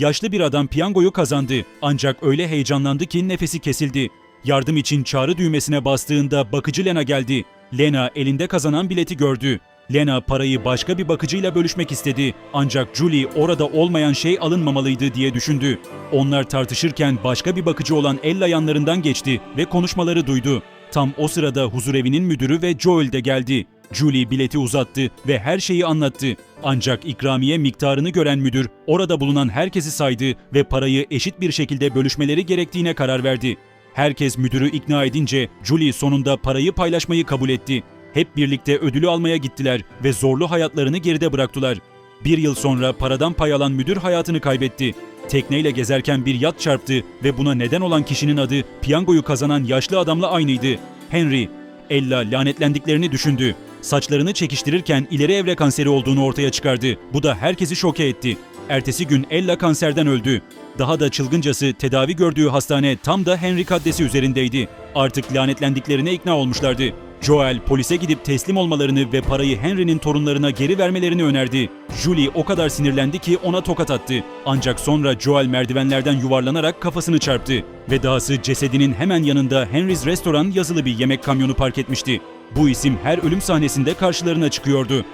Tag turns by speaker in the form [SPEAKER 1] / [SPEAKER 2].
[SPEAKER 1] Yaşlı bir adam piyangoyu kazandı ancak öyle heyecanlandı ki nefesi kesildi. Yardım için çağrı düğmesine bastığında bakıcı Lena geldi. Lena elinde kazanan bileti gördü. Lena parayı başka bir bakıcıyla bölüşmek istedi ancak Julie orada olmayan şey alınmamalıydı diye düşündü. Onlar tartışırken başka bir bakıcı olan Ella yanlarından geçti ve konuşmaları duydu. Tam o sırada huzurevinin müdürü ve Joel de geldi. Julie bileti uzattı ve her şeyi anlattı. Ancak ikramiye miktarını gören müdür orada bulunan herkesi saydı ve parayı eşit bir şekilde bölüşmeleri gerektiğine karar verdi. Herkes müdürü ikna edince Julie sonunda parayı paylaşmayı kabul etti. Hep birlikte ödülü almaya gittiler ve zorlu hayatlarını geride bıraktılar. Bir yıl sonra paradan pay alan müdür hayatını kaybetti. Tekneyle gezerken bir yat çarptı ve buna neden olan kişinin adı piyangoyu kazanan yaşlı adamla aynıydı. Henry. Ella lanetlendiklerini düşündü. Saçlarını çekiştirirken ileri evre kanseri olduğunu ortaya çıkardı. Bu da herkesi şoke etti. Ertesi gün Ella kanserden öldü. Daha da çılgıncası tedavi gördüğü hastane tam da Henry kaddesi üzerindeydi. Artık lanetlendiklerine ikna olmuşlardı. Joel polise gidip teslim olmalarını ve parayı Henry'nin torunlarına geri vermelerini önerdi. Julie o kadar sinirlendi ki ona tokat attı. Ancak sonra Joel merdivenlerden yuvarlanarak kafasını çarptı. Ve dahası cesedinin hemen yanında Henry's Restoran yazılı bir yemek kamyonu park etmişti. Bu isim her ölüm sahnesinde karşılarına çıkıyordu.